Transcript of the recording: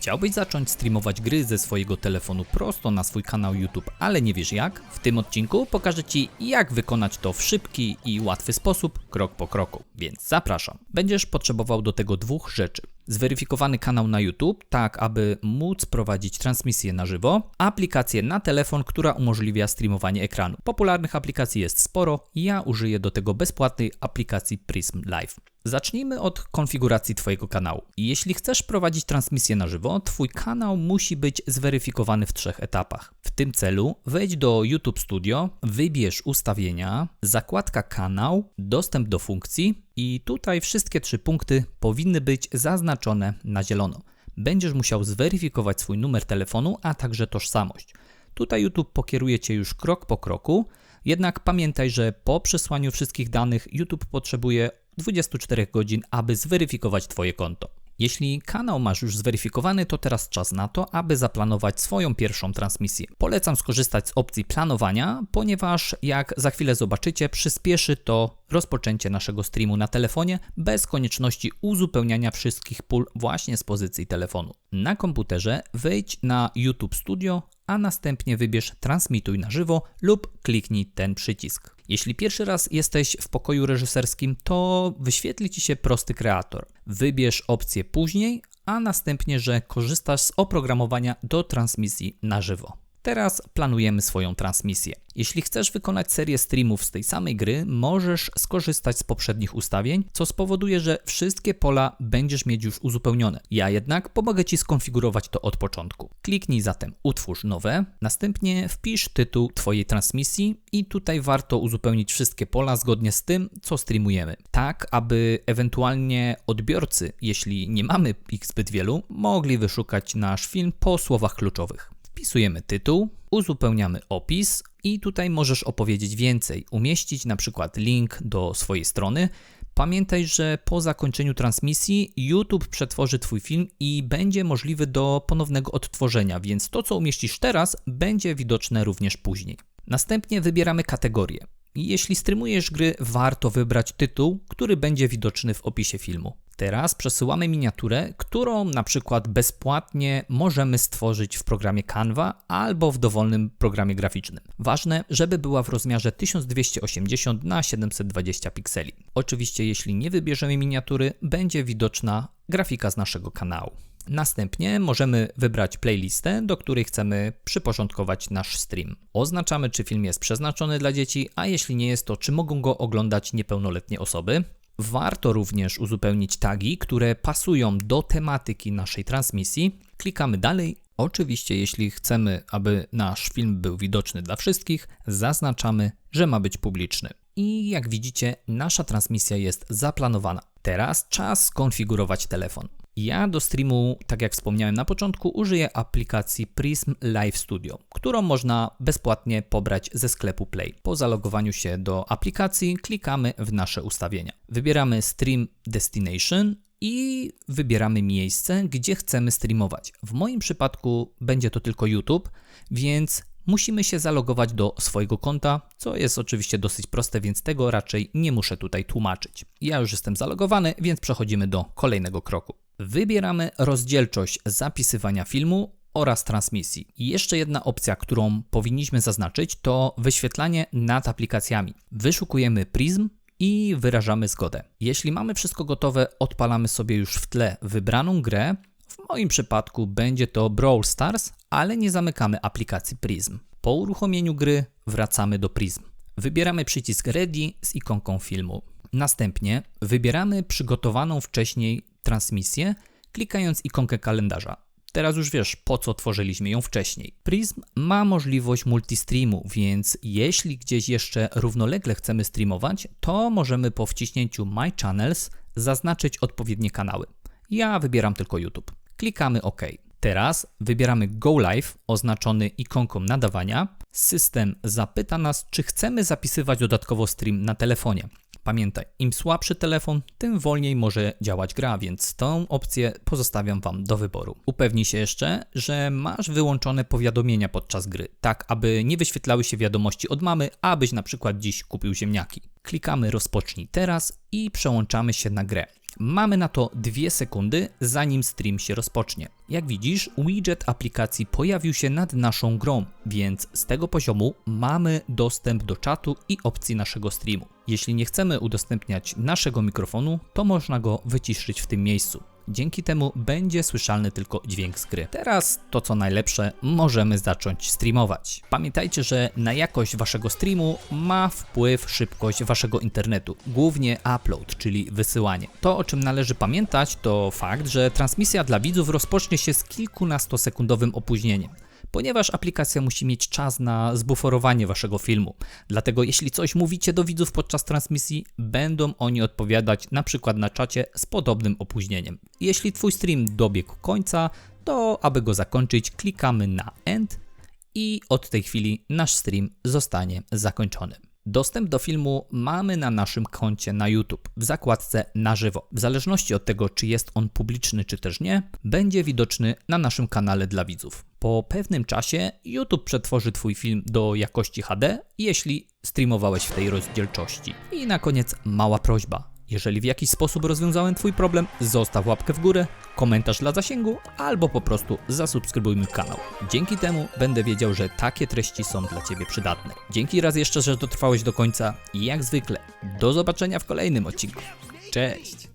Chciałbyś zacząć streamować gry ze swojego telefonu prosto na swój kanał YouTube, ale nie wiesz jak? W tym odcinku pokażę Ci, jak wykonać to w szybki i łatwy sposób, krok po kroku. Więc zapraszam. Będziesz potrzebował do tego dwóch rzeczy. Zweryfikowany kanał na YouTube, tak aby móc prowadzić transmisję na żywo, aplikację na telefon, która umożliwia streamowanie ekranu. Popularnych aplikacji jest sporo, ja użyję do tego bezpłatnej aplikacji Prism Live. Zacznijmy od konfiguracji Twojego kanału. Jeśli chcesz prowadzić transmisję na żywo, Twój kanał musi być zweryfikowany w trzech etapach. W tym celu wejdź do YouTube Studio, wybierz ustawienia, zakładka kanał, dostęp do funkcji i tutaj wszystkie trzy punkty powinny być zaznaczone na zielono. Będziesz musiał zweryfikować swój numer telefonu, a także tożsamość. Tutaj YouTube pokieruje Cię już krok po kroku, jednak pamiętaj, że po przesłaniu wszystkich danych YouTube potrzebuje 24 godzin, aby zweryfikować Twoje konto. Jeśli kanał masz już zweryfikowany, to teraz czas na to, aby zaplanować swoją pierwszą transmisję. Polecam skorzystać z opcji planowania, ponieważ jak za chwilę zobaczycie, przyspieszy to rozpoczęcie naszego streamu na telefonie bez konieczności uzupełniania wszystkich pól właśnie z pozycji telefonu. Na komputerze wejdź na YouTube Studio, a następnie wybierz Transmituj na żywo lub kliknij ten przycisk. Jeśli pierwszy raz jesteś w pokoju reżyserskim, to wyświetli Ci się prosty kreator. Wybierz opcję później, a następnie, że korzystasz z oprogramowania do transmisji na żywo. Teraz planujemy swoją transmisję. Jeśli chcesz wykonać serię streamów z tej samej gry, możesz skorzystać z poprzednich ustawień, co spowoduje, że wszystkie pola będziesz mieć już uzupełnione. Ja jednak pomogę Ci skonfigurować to od początku. Kliknij zatem Utwórz nowe, następnie wpisz tytuł Twojej transmisji i tutaj warto uzupełnić wszystkie pola zgodnie z tym, co streamujemy. Tak, aby ewentualnie odbiorcy, jeśli nie mamy ich zbyt wielu, mogli wyszukać nasz film po słowach kluczowych. Wpisujemy tytuł, uzupełniamy opis i tutaj możesz opowiedzieć więcej, umieścić na przykład link do swojej strony. Pamiętaj, że po zakończeniu transmisji YouTube przetworzy Twój film i będzie możliwy do ponownego odtworzenia, więc to co umieścisz teraz będzie widoczne również później. Następnie wybieramy kategorię. Jeśli streamujesz gry, warto wybrać tytuł, który będzie widoczny w opisie filmu. Teraz przesyłamy miniaturę, którą na przykład bezpłatnie możemy stworzyć w programie Canva albo w dowolnym programie graficznym. Ważne, żeby była w rozmiarze 1280 na 720 pikseli. Oczywiście, jeśli nie wybierzemy miniatury, będzie widoczna grafika z naszego kanału. Następnie możemy wybrać playlistę, do której chcemy przyporządkować nasz stream. Oznaczamy, czy film jest przeznaczony dla dzieci, a jeśli nie jest, to czy mogą go oglądać niepełnoletnie osoby. Warto również uzupełnić tagi, które pasują do tematyki naszej transmisji. Klikamy dalej. Oczywiście, jeśli chcemy, aby nasz film był widoczny dla wszystkich, zaznaczamy, że ma być publiczny. I jak widzicie, nasza transmisja jest zaplanowana. Teraz czas skonfigurować telefon. Ja do streamu, tak jak wspomniałem na początku, użyję aplikacji Prism Live Studio, którą można bezpłatnie pobrać ze sklepu Play. Po zalogowaniu się do aplikacji klikamy w nasze ustawienia. Wybieramy Stream Destination i wybieramy miejsce, gdzie chcemy streamować. W moim przypadku będzie to tylko YouTube, więc musimy się zalogować do swojego konta, co jest oczywiście dosyć proste, więc tego raczej nie muszę tutaj tłumaczyć. Ja już jestem zalogowany, więc przechodzimy do kolejnego kroku. Wybieramy rozdzielczość zapisywania filmu oraz transmisji. Jeszcze jedna opcja, którą powinniśmy zaznaczyć, to wyświetlanie nad aplikacjami. Wyszukujemy Prism i wyrażamy zgodę. Jeśli mamy wszystko gotowe, odpalamy sobie już w tle wybraną grę. W moim przypadku będzie to Brawl Stars, ale nie zamykamy aplikacji Prism. Po uruchomieniu gry wracamy do Prism. Wybieramy przycisk Ready z ikonką filmu. Następnie wybieramy przygotowaną wcześniej transmisję, klikając ikonkę kalendarza. Teraz już wiesz, po co tworzyliśmy ją wcześniej. Prism ma możliwość multistreamu, więc jeśli gdzieś jeszcze równolegle chcemy streamować, to możemy po wciśnięciu My Channels zaznaczyć odpowiednie kanały. Ja wybieram tylko YouTube. Klikamy OK. Teraz wybieramy Go Live, oznaczony ikonką nadawania. System zapyta nas, czy chcemy zapisywać dodatkowo stream na telefonie. Pamiętaj, im słabszy telefon, tym wolniej może działać gra, więc tą opcję pozostawiam Wam do wyboru. Upewnij się jeszcze, że masz wyłączone powiadomienia podczas gry, tak aby nie wyświetlały się wiadomości od mamy, abyś na przykład dziś kupił ziemniaki. Klikamy rozpocznij teraz i przełączamy się na grę. Mamy na to 2 sekundy, zanim stream się rozpocznie. Jak widzisz, widget aplikacji pojawił się nad naszą grą, więc z tego poziomu mamy dostęp do czatu i opcji naszego streamu. Jeśli nie chcemy udostępniać naszego mikrofonu, to można go wyciszyć w tym miejscu. Dzięki temu będzie słyszalny tylko dźwięk z gry. Teraz to co najlepsze, możemy zacząć streamować. Pamiętajcie, że na jakość waszego streamu ma wpływ szybkość waszego internetu, głównie upload, czyli wysyłanie. To o czym należy pamiętać to fakt, że transmisja dla widzów rozpocznie się z kilkunastosekundowym opóźnieniem ponieważ aplikacja musi mieć czas na zbuforowanie waszego filmu. Dlatego jeśli coś mówicie do widzów podczas transmisji, będą oni odpowiadać na przykład na czacie z podobnym opóźnieniem. Jeśli twój stream dobiegł końca, to aby go zakończyć, klikamy na end i od tej chwili nasz stream zostanie zakończony. Dostęp do filmu mamy na naszym koncie na YouTube w zakładce na żywo. W zależności od tego, czy jest on publiczny, czy też nie, będzie widoczny na naszym kanale dla widzów. Po pewnym czasie YouTube przetworzy Twój film do jakości HD, jeśli streamowałeś w tej rozdzielczości. I na koniec mała prośba. Jeżeli w jakiś sposób rozwiązałem Twój problem, zostaw łapkę w górę, komentarz dla zasięgu albo po prostu zasubskrybuj mój kanał. Dzięki temu będę wiedział, że takie treści są dla Ciebie przydatne. Dzięki raz jeszcze, że dotrwałeś do końca i jak zwykle do zobaczenia w kolejnym odcinku. Cześć!